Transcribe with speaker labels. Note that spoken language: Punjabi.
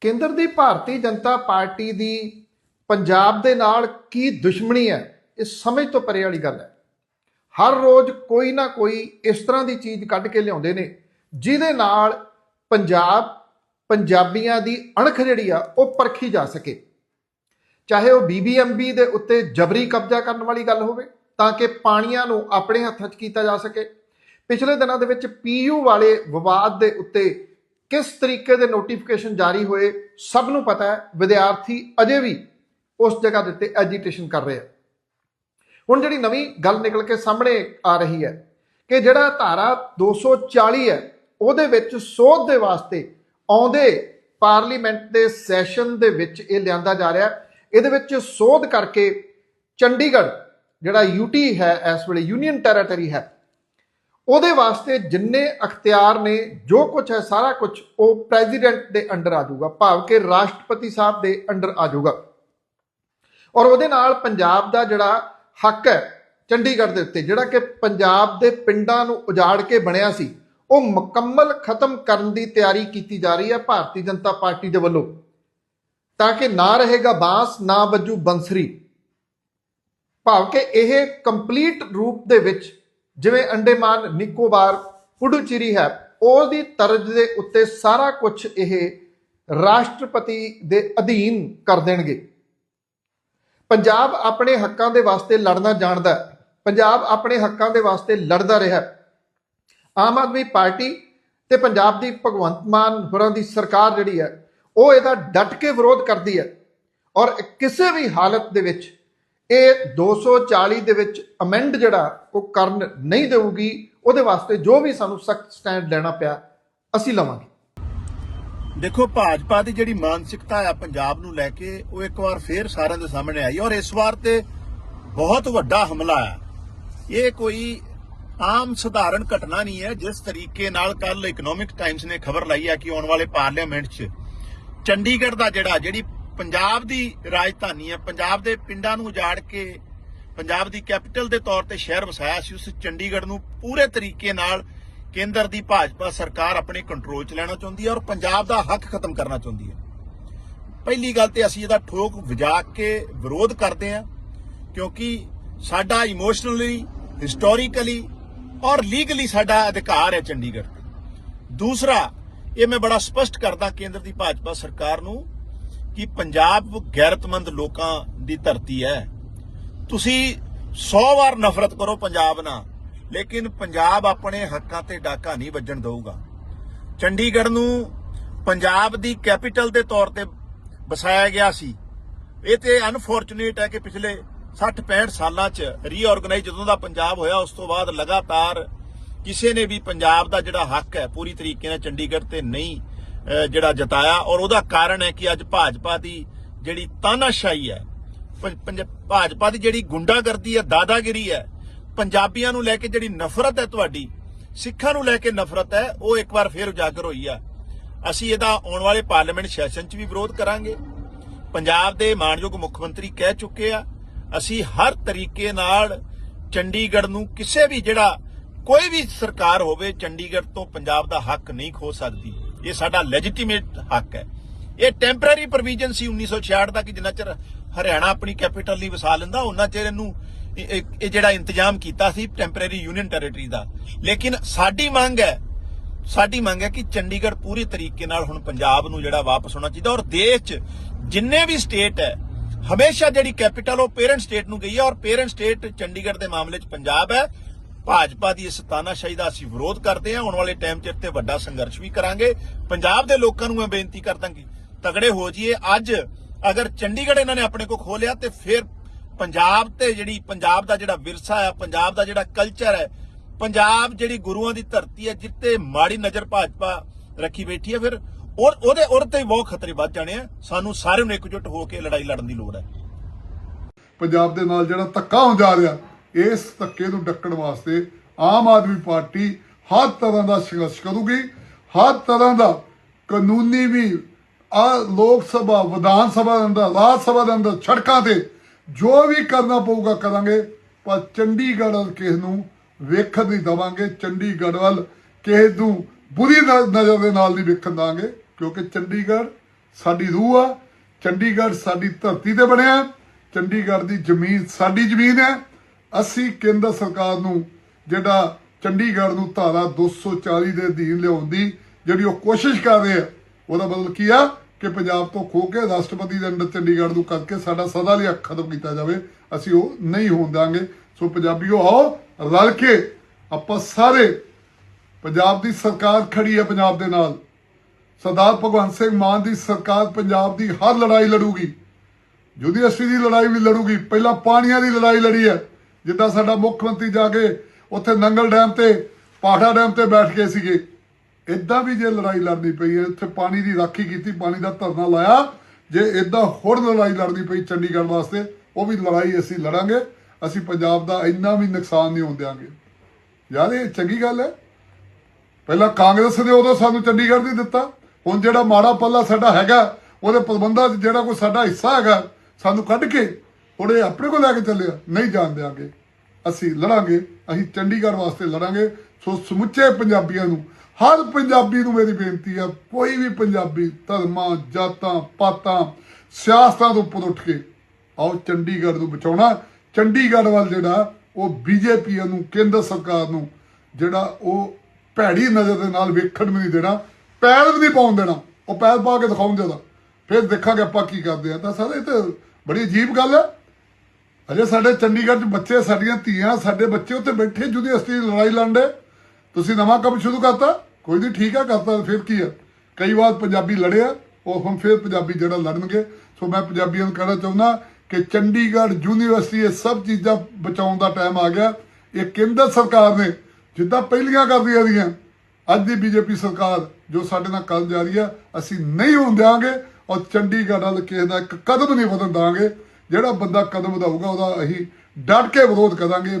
Speaker 1: ਕੇਂਦਰ ਦੀ ਭਾਰਤੀ ਜਨਤਾ ਪਾਰਟੀ ਦੀ ਪੰਜਾਬ ਦੇ ਨਾਲ ਕੀ ਦੁਸ਼ਮਣੀ ਹੈ, ਇਹ ਸਮਝ ਤੋਂ ਪਰੇ ਵਾਲੀ ਗੱਲ ਹੈ। ਹਰ ਰੋਜ਼ ਕੋਈ ਨਾ ਕੋਈ ਇਸ ਤਰ੍ਹਾਂ ਦੀ ਚੀਜ਼ ਕੱਢ ਕੇ ਲਿਆਉਂਦੇ ਨੇ, ਜਿਹਦੇ ਨਾਲ ਪੰਜਾਬ, ਪੰਜਾਬੀਆਂ ਦੀ ਅਣਖ ਜਿਹੜੀ ਆ, ਉਹ ਪਰਖੀ ਜਾ ਸਕੇ। ਚਾਹੇ ਉਹ ਬੀਬੀਐਮਬੀ ਦੇ ਉੱਤੇ ਜਬਰੀ ਕਬਜ਼ਾ ਕਰਨ ਵਾਲੀ ਗੱਲ ਹੋਵੇ, ਤਾਂ ਕਿ ਪਾਣੀਆਂ ਨੂੰ ਆਪਣੇ ਹੱਥਾਂ 'ਚ ਕੀਤਾ ਜਾ ਸਕੇ। ਪਿਛਲੇ ਦਿਨਾਂ ਦੇ ਵਿੱਚ ਪੀਯੂ ਵਾਲੇ ਵਿਵਾਦ ਦੇ ਉੱਤੇ ਕਿਸ ਤਰੀਕੇ ਦੇ ਨੋਟੀਫਿਕੇਸ਼ਨ ਜਾਰੀ ਹੋਏ, ਸਭ ਨੂੰ ਪਤਾ ਹੈ, ਵਿਦਿਆਰਥੀ ਅਜੇ ਵੀ ਉਸ ਜਗ੍ਹਾ ਦੇ ਉੱਤੇ ਐਜੀਟੇਸ਼ਨ ਕਰ ਰਹੇ ਆ। ਹੁਣ ਜਿਹੜੀ ਨਵੀਂ ਗੱਲ ਨਿਕਲ ਕੇ ਸਾਹਮਣੇ ਆ ਰਹੀ ਹੈ ਕਿ ਜਿਹੜਾ ਧਾਰਾ 240 ਹੈ, ਉਹਦੇ ਵਿੱਚ ਸੋਧ ਦੇ ਵਾਸਤੇ ਆਉਂਦੇ ਪਾਰਲੀਮੈਂਟ ਦੇ ਸੈਸ਼ਨ ਦੇ ਵਿੱਚ ਇਹ ਲਿਆਂਦਾ ਜਾ ਰਿਹਾ। ਇਹਦੇ ਵਿੱਚ ਸੋਧ ਕਰਕੇ ਚੰਡੀਗੜ੍ਹ, ਜਿਹੜਾ ਯੂਟੀ ਹੈ, ਇਸ ਵੇਲੇ ਯੂਨੀਅਨ ਟੈਰੀਟਰੀ ਹੈ ਉਹਦੇ ਵਾਸਤੇ ਜਿੰਨੇ ਅਖਤਿਆਰ ਨੇ, ਜੋ ਕੁਝ ਹੈ, ਸਾਰਾ ਕੁਝ ਉਹ ਪ੍ਰੈਜ਼ੀਡੈਂਟ ਦੇ ਅੰਡਰ ਆ ਜਾਊਗਾ, ਭਾਵ ਕਿ ਰਾਸ਼ਟਰਪਤੀ ਸਾਹਿਬ ਦੇ ਅੰਡਰ ਆ ਜਾਊਗਾ। ਔਰ ਉਹਦੇ ਨਾਲ ਪੰਜਾਬ ਦਾ ਜਿਹੜਾ ਹੱਕ ਹੈ, ਚੰਡੀਗੜ੍ਹ ਦੇ ਉੱਤੇ, ਜਿਹੜਾ ਕਿ ਪੰਜਾਬ ਦੇ ਪਿੰਡਾਂ ਨੂੰ ਉਜਾੜ ਕੇ ਬਣਿਆ ਸੀ, ਉਹ ਮੁਕੰਮਲ ਖਤਮ ਕਰਨ ਦੀ ਤਿਆਰੀ ਕੀਤੀ ਜਾ ਰਹੀ ਹੈ ਭਾਰਤੀ ਜਨਤਾ ਪਾਰਟੀ ਦੇ ਵੱਲੋਂ। ਤਾਂ ਕਿ ਨਾ ਰਹੇਗਾ ਬਾਂਸ, ਨਾ ਵੱਜੂ ਬੰਸਰੀ। ਭਾਵ ਕਿ ਇਹ ਕੰਪਲੀਟ ਰੂਪ ਦੇ ਵਿੱਚ ਜਿਵੇਂ ਅੰਡੇਮਾਨ, ਨਿਕੋਬਾਰ, ਪੁਡੂਚੇਰੀ ਹੈ ਉਹਦੀ ਤਰਜ਼ ਦੇ ਉੱਤੇ ਸਾਰਾ ਕੁਝ ਇਹ ਰਾਸ਼ਟਰਪਤੀ ਦੇ ਅਧੀਨ ਕਰ ਦੇਣਗੇ। ਪੰਜਾਬ ਆਪਣੇ ਹੱਕਾਂ ਦੇ ਵਾਸਤੇ ਲੜਨਾ ਜਾਣਦਾ ਹੈ। ਪੰਜਾਬ ਆਪਣੇ ਹੱਕਾਂ ਦੇ ਵਾਸਤੇ ਲੜਦਾ ਰਿਹਾ ਆਮ ਆਦਮੀ ਪਾਰਟੀ ਤੇ ਪੰਜਾਬ ਦੀ ਭਗਵੰਤ ਮਾਨ ਹੋਰਾਂ ਦੀ ਸਰਕਾਰ ਜਿਹੜੀ ਹੈ, ਉਹ ਇਹਦਾ ਡਟ ਕੇ ਵਿਰੋਧ ਕਰਦੀ ਹੈ। ਔਰ ਕਿਸੇ ਵੀ ਹਾਲਤ ਦੇ ਵਿੱਚ ਇਹ 240 ਦੇ ਵਿੱਚ ਅਮੈਂਡ ਜਿਹੜਾ, ਉਹ ਕਰਨ ਨਹੀਂ ਦੇਊਗੀ। ਉਹਦੇ ਵਾਸਤੇ ਜੋ ਵੀ ਸਾਨੂੰ ਸਖਤ ਸਟੈਂਡ ਲੈਣਾ ਪਿਆ, ਅਸੀਂ ਲਵਾਂਗੇ।
Speaker 2: ਦੇਖੋ, ਭਾਜਪਾ ਦੀ ਜਿਹੜੀ ਮਾਨਸਿਕਤਾ ਆ ਪੰਜਾਬ ਨੂੰ ਲੈ ਕੇ, ਉਹ ਇੱਕ ਵਾਰ ਫੇਰ ਸਾਰਿਆਂ ਦੇ ਸਾਹਮਣੇ ਆਈ ਔਰ ਇਸ ਵਾਰ ਤੇ ਬਹੁਤ ਵੱਡਾ ਹਮਲਾ ਆ। ਇਹ ਕੋਈ ਆਮ ਸਧਾਰਨ ਘਟਨਾ ਨਹੀਂ ਹੈ। ਜਿਸ ਤਰੀਕੇ ਨਾਲ ਕੱਲ ਇਕਨੋਮਿਕ ਟਾਈਮਸ ਨੇ ਖਬਰ ਲਾਈ ਹੈ ਕਿ ਆਉਣ ਵਾਲੇ ਪਾਰਲੀਮੈਂਟ 'ਚ ਚੰਡੀਗੜ੍ਹ ਦਾ ਜਿਹੜਾ, ਜਿਹੜੀ ਪੰਜਾਬ ਦੀ ਰਾਜਧਾਨੀ ਹੈ, ਪੰਜਾਬ ਦੇ ਪਿੰਡਾਂ ਨੂੰ ਉਜਾੜ ਕੇ ਪੰਜਾਬ ਦੀ ਕੈਪੀਟਲ ਦੇ ਤੌਰ ਤੇ ਸ਼ਹਿਰ ਵਸਾਇਆ ਸੀ, ਉਸ ਚੰਡੀਗੜ੍ਹ ਨੂੰ ਪੂਰੇ ਤਰੀਕੇ ਨਾਲ ਕੇਂਦਰ ਦੀ ਭਾਜਪਾ ਸਰਕਾਰ ਆਪਣੇ ਕੰਟਰੋਲ 'ਚ ਲੈਣਾ ਚਾਹੁੰਦੀ ਹੈ ਔਰ ਪੰਜਾਬ ਦਾ ਹੱਕ ਖਤਮ ਕਰਨਾ ਚਾਹੁੰਦੀ ਹੈ। ਪਹਿਲੀ ਗੱਲ ਤੇ ਅਸੀਂ ਇਹਦਾ ਠੋਕ ਵਜਾ ਕੇ ਵਿਰੋਧ ਕਰਦੇ ਹਾਂ, ਕਿਉਂਕਿ ਸਾਡਾ ਇਮੋਸ਼ਨਲੀ ਹਿਸਟੋਰੀਕਲੀ ਔਰ ਲੀਗਲੀ ਸਾਡਾ ਅਧਿਕਾਰ ਹੈ ਚੰਡੀਗੜ੍ਹ ਤੇ। ਦੂਸਰਾ, ਇਹ ਮੈਂ ਬੜਾ ਸਪਸ਼ਟ ਕਰਦਾ ਕੇਂਦਰ ਦੀ ਭਾਜਪਾ ਸਰਕਾਰ ਨੂੰ ਕਿ ਪੰਜਾਬ ਗੈਰਤਮੰਦ ਲੋਕਾਂ ਦੀ ਧਰਤੀ ਹੈ। ਤੁਸੀਂ 100 ਵਾਰ ਨਫ਼ਰਤ ਕਰੋ ਪੰਜਾਬ ਨਾਲ, ਲੇਕਿਨ ਪੰਜਾਬ ਆਪਣੇ ਹੱਕਾਂ ਤੇ ਡਾਕਾ ਨਹੀਂ ਵੱਜਣ ਦਊਗਾ। ਚੰਡੀਗੜ੍ਹ ਨੂੰ ਪੰਜਾਬ ਦੀ ਕੈਪੀਟਲ ਦੇ ਤੌਰ ਤੇ ਵਸਾਇਆ ਗਿਆ ਸੀ। ਇਹ ਤੇ ਅਨਫੋਰਚੂਨੇਟ ਹੈ ਕਿ ਪਿਛਲੇ 60 65 ਸਾਲਾਂ ਚ ਰੀਆਰਗੇਨਾਈਜ਼ ਜਦੋਂ ਦਾ ਪੰਜਾਬ ਹੋਇਆ, ਉਸ ਤੋਂ ਬਾਅਦ ਲਗਾਤਾਰ ਕਿਸੇ ਨੇ ਵੀ ਪੰਜਾਬ ਦਾ ਜਿਹੜਾ ਹੱਕ ਹੈ, ਪੂਰੀ ਤਰੀਕੇ ਨਾਲ ਚੰਡੀਗੜ੍ਹ ਤੇ ਨਹੀਂ ਜਿਹੜਾ ਜਤਾਇਆ ਔਰ ਉਹਦਾ ਕਾਰਨ ਹੈ ਕਿ ਅੱਜ ਭਾਜਪਾ ਦੀ ਜਿਹੜੀ ਤਾਨਾਸ਼ਾਹੀ ਹੈ ਪੰਜ- ਭਾਜਪਾ ਦੀ ਜਿਹੜੀ ਗੁੰਡਾਗਰਦੀ ਹੈ, ਦਾਦਾਗਿਰੀ ਹੈ, ਪੰਜਾਬੀਆਂ ਨੂੰ ਲੈ ਕੇ ਜਿਹੜੀ ਨਫ਼ਰਤ ਹੈ ਤੁਹਾਡੀ, ਸਿੱਖਾਂ ਨੂੰ ਲੈ ਕੇ ਨਫ਼ਰਤ ਹੈ, ਉਹ ਇੱਕ ਵਾਰ ਫੇਰ ਉਜਾਗਰ ਹੋਈ ਆ। ਅਸੀਂ ਇਹਦਾ ਆਉਣ ਵਾਲੇ ਪਾਰਲੀਮੈਂਟ ਸੈਸ਼ਨ 'ਚ ਵੀ ਵਿਰੋਧ ਕਰਾਂਗੇ। ਪੰਜਾਬ ਦੇ ਮਾਨਯੋਗ ਮੁੱਖ ਮੰਤਰੀ ਕਹਿ ਚੁੱਕੇ ਆ, ਅਸੀਂ ਹਰ ਤਰੀਕੇ ਨਾਲ ਚੰਡੀਗੜ੍ਹ ਨੂੰ ਕਿਸੇ ਵੀ ਜਿਹੜਾ ਕੋਈ ਵੀ ਸਰਕਾਰ ਹੋਵੇ, ਚੰਡੀਗੜ੍ਹ ਤੋਂ ਪੰਜਾਬ ਦਾ ਹੱਕ ਨਹੀਂ ਖੋ ਸਕਦੀ। ਇਹ ਸਾਡਾ ਲੈਜੀਟੀਮੇਟ ਹੱਕ ਹੈ। ਇਹ ਟੈਂਪਰੇਰੀ ਪ੍ਰੋਵੀਜ਼ਨ ਸੀ 1966 ਦਾ ਕਿ ਜਿੰਨਾ ਚਿਰ ਹਰਿਆਣਾ ਆਪਣੀ ਕੈਪੀਟਲ ਲਈ ਵਸਾ ਲੈਂਦਾ ਉਹਨਾਂ ਚਿਰ ਇਹਨੂੰ ਇਹ ਜਿਹੜਾ ਇੰਤਜ਼ਾਮ ਕੀਤਾ ਸੀ ਟੈਂਪਰੇਰੀ ਯੂਨੀਅਨ ਟੈਰੀਟਰੀ ਦਾ। ਲੇਕਿਨ ਸਾਡੀ ਮੰਗ ਹੈ ਸਾਡੀ ਮੰਗ ਹੈ ਕਿ ਚੰਡੀਗੜ੍ਹ ਪੂਰੀ ਤਰੀਕੇ ਨਾਲ ਹੁਣ ਪੰਜਾਬ ਨੂੰ ਜਿਹੜਾ ਵਾਪਸ ਹੋਣਾ ਚਾਹੀਦਾ ਔਰ ਦੇਸ਼ 'ਚ ਜਿੰਨੇ ਵੀ ਸਟੇਟ ਹੈ, ਹਮੇਸ਼ਾ ਜਿਹੜੀ ਕੈਪੀਟਲ ਉਹ ਪੇਰੈਂਟ ਸਟੇਟ ਨੂੰ ਗਈ ਹੈ ਔਰ ਪੇਰੈਂਟ ਸਟੇਟ ਚੰਡੀਗੜ੍ਹ ਦੇ ਮਾਮਲੇ 'ਚ ਪੰਜਾਬ ਹੈ। ਭਾਜਪਾ ਦੀ ਇਸ ਤਾਨਾਸ਼ਾਹੀ ਦਾ ਅਸੀਂ ਵਿਰੋਧ ਕਰਦੇ ਹਾਂ। ਆਉਣ ਵਾਲੇ ਟਾਈਮ 'ਚ ਇੱਥੇ ਵੱਡਾ ਸੰਘਰਸ਼ ਵੀ ਕਰਾਂਗੇ। ਪੰਜਾਬ ਦੇ ਲੋਕਾਂ ਨੂੰ ਮੈਂ ਬੇਨਤੀ ਕਰਦਾ ਤਗੜੇ ਹੋ ਜਾਈਏ। ਅੱਜ ਅਗਰ ਚੰਡੀਗੜ੍ਹ ਇਹਨਾਂ ਨੇ ਆਪਣੇ ਕੋ ਖੋਲਿਆ ਤੇ ਫਿਰ ਪੰਜਾਬ ਤੇ ਜਿਹੜੀ ਪੰਜਾਬ ਦਾ ਜਿਹੜਾ ਵਿਰਸਾ ਹੈ ਪੰਜਾਬ ਦਾ ਜਿਹੜਾ ਕਲਚਰ ਹੈ ਪੰਜਾਬ ਜਿਹੜੀ ਗੁਰੂਆਂ ਦੀ ਧਰਤੀ ਹੈ ਜਿੱਤੇ ਮਾੜੀ ਨਜ਼ਰ ਭਾਜਪਾ ਰੱਖੀ ਬੈਠੀ ਹੈ ਫਿਰ ਉਹ- ਉਹਦੇ ਉਹਦੇ ਤੇ ਬਹੁਤ ਖਤਰੇ ਵੱਧ ਜਾਣੇ ਆ। ਸਾਨੂੰ ਸਾਰਿਆਂ ਨੂੰ ਇਕਜੁੱਟ ਹੋ ਕੇ ਲੜਾਈ ਲੜਨ ਦੀ ਲੋੜ ਹੈ
Speaker 3: ਪੰਜਾਬ ਦੇ ਨਾਲ ਜਿਹੜਾ ਧੱਕਾ ਹੋ ਰਿਹਾ ਇਸ ਧੱਕੇ ਨੂੰ ਡੱਕਣ ਵਾਸਤੇ ਆਮ ਆਦਮੀ ਪਾਰਟੀ ਹਰ ਤਰ੍ਹਾਂ ਦਾ ਸੰਘਰਸ਼ ਕਰੂਗੀ, ਹਰ ਤਰ੍ਹਾਂ ਦਾ ਕਾਨੂੰਨੀ ਵੀ ਆ ਲੋਕ ਸਭਾ, ਵਿਧਾਨ ਸਭਾ ਦੇ ਅੰਦਰ, ਰਾਜ ਸਭਾ ਦੇ ਅੰਦਰ ਸੜਕਾਂ ਤੇ ਜੋ ਵੀ ਕਰਨਾ ਪਊਗਾ ਕਰਾਂਗੇ, ਪਰ ਚੰਡੀਗੜ੍ਹ ਵੱਲ ਕਿਸ ਨੂੰ ਵੇਖਣ ਨਹੀਂ ਦਵਾਂਗੇ, ਚੰਡੀਗੜ੍ਹ ਵੱਲ ਕਿਸੇ ਨੂੰ ਬੁਰੀ ਨਜ਼ਰ ਦੇ ਨਾਲ ਨਹੀਂ ਵੇਖਣ ਦਾਂਗੇ ਕਿਉਂਕਿ ਚੰਡੀਗੜ੍ਹ ਸਾਡੀ ਰੂਹ ਆ, ਚੰਡੀਗੜ੍ਹ ਸਾਡੀ ਧਰਤੀ ਤੇ ਬਣਿਆ, ਚੰਡੀਗੜ੍ਹ ਦੀ ਜ਼ਮੀਨ ਸਾਡੀ ਜ਼ਮੀਨ ਹੈ ਅਸੀਂ ਕੇਂਦਰ ਸਰਕਾਰ ਨੂੰ ਜਿਹੜਾ ਚੰਡੀਗੜ੍ਹ ਨੂੰ ਧਾਰਾ 240 ਦੇ ਅਧੀਨ ਲਿਆਉਣ ਦੀ ਜਿਹੜੀ ਉਹ ਕੋਸ਼ਿਸ਼ ਕਰ ਰਹੇ ਆ, ਉਹਦਾ ਬਦਲ ਕੀ ਆ ਕਿ ਪੰਜਾਬ ਤੋਂ ਖੋ ਕੇ ਰਾਸ਼ਟਰਪਤੀ ਦੇ ਅੰਡਰ ਚੰਡੀਗੜ੍ਹ ਨੂੰ ਕਰਕੇ ਸਾਡਾ ਸਦਾ ਲਈ ਅੱਖ ਖਤਮ ਕੀਤਾ ਜਾਵੇ। ਅਸੀਂ ਉਹ ਨਹੀਂ ਹੋਣ ਦਾਂਗੇ ਸੋ ਪੰਜਾਬੀਓ ਆਓ, ਰਲ ਕੇ ਆਪਾਂ ਸਾਰੇ ਪੰਜਾਬ ਦੀ ਸਰਕਾਰ ਖੜੀ ਹੈ ਪੰਜਾਬ ਦੇ ਨਾਲ। ਸਰਦਾਰ ਭਗਵੰਤ ਸਿੰਘ ਮਾਨ ਦੀ ਸਰਕਾਰ ਪੰਜਾਬ ਦੀ ਹਰ ਲੜਾਈ ਲੜੂਗੀ। ਯੂਨੀਵਰਸਿਟੀ ਦੀ ਲੜਾਈ ਵੀ ਲੜੂਗੀ। ਪਹਿਲਾਂ ਪਾਣੀਆਂ ਦੀ ਲੜਾਈ ਲੜੀ ਹੈ। ਜਿੱਦਾਂ ਸਾਡਾ ਮੁੱਖ ਮੰਤਰੀ ਜਾ ਕੇ ਉੱਥੇ ਨੰਗਲ ਡੈਮ ਤੇ, ਪਾਠਾ ਡੈਮ ਤੇ ਬੈਠ ਕੇ ਸੀਗੇ। ਇਦਾਂ ਵੀ ਜੇ ਲੜਾਈ ਲੜਨੀ ਪਈ ਹੈ ਉੱਥੇ ਪਾਣੀ ਦੀ ਰਾਖੀ ਕੀਤੀ, ਪਾਣੀ ਦਾ ਧਰਨਾ ਲਾਇਆ, ਜੇ ਇਦਾਂ ਹੋਰ ਲੜਾਈ ਲੜਨੀ ਪਈ ਚੰਡੀਗੜ੍ਹ ਵਾਸਤੇ, ਉਹ ਵੀ ਲੜਾਈ ਅਸੀਂ ਲੜਾਂਗੇ। ਅਸੀਂ ਪੰਜਾਬ ਦਾ ਇੰਨਾ ਵੀ ਨੁਕਸਾਨ ਨਹੀਂ ਹੋਣ ਦਿਆਂਗੇ। ਯਾਰ, ਇਹ ਚੰਗੀ ਗੱਲ ਹੈ। ਪਹਿਲਾਂ ਕਾਂਗਰਸ ਨੇ ਉਦੋਂ ਸਾਨੂੰ ਚੰਡੀਗੜ੍ਹ ਨਹੀਂ ਦਿੱਤਾ। ਹੁਣ ਜਿਹੜਾ ਮਾੜਾ ਪੱਲਾ ਸਾਡਾ ਹੈਗਾ, ਉਹਦੇ ਪ੍ਰਬੰਧਾਂ 'ਚ ਜਿਹੜਾ ਕੋਈ ਸਾਡਾ ਹਿੱਸਾ ਹੈਗਾ, ਸਾਨੂੰ ਕੱਢ ਕੇ ਹੁਣ ਇਹ ਆਪਣੇ ਕੋਲ ਲੈ ਕੇ ਚੱਲਿਆ ਨਹੀਂ ਜਾਣ ਦਿਆਂਗੇ। ਅਸੀਂ ਲੜਾਂਗੇ, ਅਸੀਂ ਚੰਡੀਗੜ੍ਹ ਵਾਸਤੇ ਲੜਾਂਗੇ। ਸੋ ਸਮੁੱਚੇ ਪੰਜਾਬੀਆਂ ਨੂੰ, ਹਰ ਪੰਜਾਬੀ ਨੂੰ ਮੇਰੀ ਬੇਨਤੀ ਹੈ ਕੋਈ ਵੀ ਪੰਜਾਬੀ ਧਰਮਾਂ, ਜਾਤਾਂ, ਪਾਤਾਂ, ਸਿਆਸਤਾਂ ਤੋਂ ਉੱਪਰ ਉੱਠ ਕੇ, ਆਓ ਚੰਡੀਗੜ੍ਹ ਨੂੰ ਬਚਾਉਣਾ। ਚੰਡੀਗੜ੍ਹ ਵੱਲ ਜਿਹੜਾ, ਉਹ ਬੀਜੇਪੀ ਨੂੰ, ਕੇਂਦਰ ਸਰਕਾਰ ਨੂੰ, ਜਿਹੜਾ ਉਹ ਭੈੜੀ ਨਜ਼ਰ ਦੇ ਨਾਲ ਵੇਖਣ ਵੀ ਨਹੀਂ ਦੇਣਾ, ਪੈਰ ਵੀ ਨਹੀਂ ਪਾਉਣ ਦੇਣਾ। ਉਹ ਪੈਰ ਪਾ ਕੇ ਦਿਖਾਉਣ ਜ਼ਿਆਦਾ ਫਿਰ ਦੇਖਾਂਗੇ ਆਪਾਂ ਕੀ ਕਰਦੇ ਆ। ਤਾਂ ਸਾਰੇ, ਇਹ ਤਾਂ ਬੜੀ ਅਜੀਬ ਗੱਲ ਹੈ ਅਜੇ ਸਾਡੇ ਚੰਡੀਗੜ੍ਹ 'ਚ ਬੱਚੇ, ਸਾਡੀਆਂ ਧੀਆਂ, ਸਾਡੇ ਬੱਚੇ ਉੱਥੇ ਬੈਠੇ ਯੂਨੀਵਰਸਿਟੀ ਦੀ ਲੜਾਈ ਲੜਦੇ। ਤੁਸੀਂ ਨਵਾਂ ਕੰਮ ਸ਼ੁਰੂ ਕਰਤਾ? ਕੋਈ ਨਹੀਂ, ਠੀਕ ਆ, ਕਰਤਾ ਫਿਰ ਕੀ ਆ? ਕਈ ਵਾਰ ਪੰਜਾਬੀ ਲੜਿਆ ਉਹ ਹੁਣ ਫਿਰ ਪੰਜਾਬੀ ਜਿਹੜਾ ਲੜਨਗੇ। ਸੋ ਮੈਂ ਪੰਜਾਬੀਆਂ ਨੂੰ ਕਹਿਣਾ ਚਾਹੁੰਦਾ ਕਿ ਚੰਡੀਗੜ੍ਹ ਯੂਨੀਵਰਸਿਟੀ ਇਹ ਸਭ ਚੀਜ਼ਾਂ ਬਚਾਉਣ ਦਾ ਟਾਈਮ ਆ ਗਿਆ। ਇਹ ਕੇਂਦਰ ਸਰਕਾਰ ਨੇ ਜਿੱਦਾਂ ਪਹਿਲੀਆਂ ਕਰਦੀਆਂ ਰਹੀਆਂ ਅੱਜ ਦੀ ਬੀਜੇਪੀ ਸਰਕਾਰ ਜੋ ਸਾਡੇ ਨਾਲ ਕਰਨ ਜਾ ਰਹੀ ਆ, ਅਸੀਂ ਨਹੀਂ ਹੋਣ ਦਿਆਂਗੇ ਔਰ ਚੰਡੀਗੜ੍ਹ ਨਾਲ ਕਿਸੇ ਦਾ ਇੱਕ ਕਦਮ ਨਹੀਂ ਵਧਣ ਦਾਂਗੇ ਜਿਹੜਾ ਬੰਦਾ ਕਦਮ ਵਧਾਊਗਾ ਉਹਦਾ ਅਸੀਂ ਡਟ ਕੇ ਵਿਰੋਧ ਕਰਾਂਗੇ।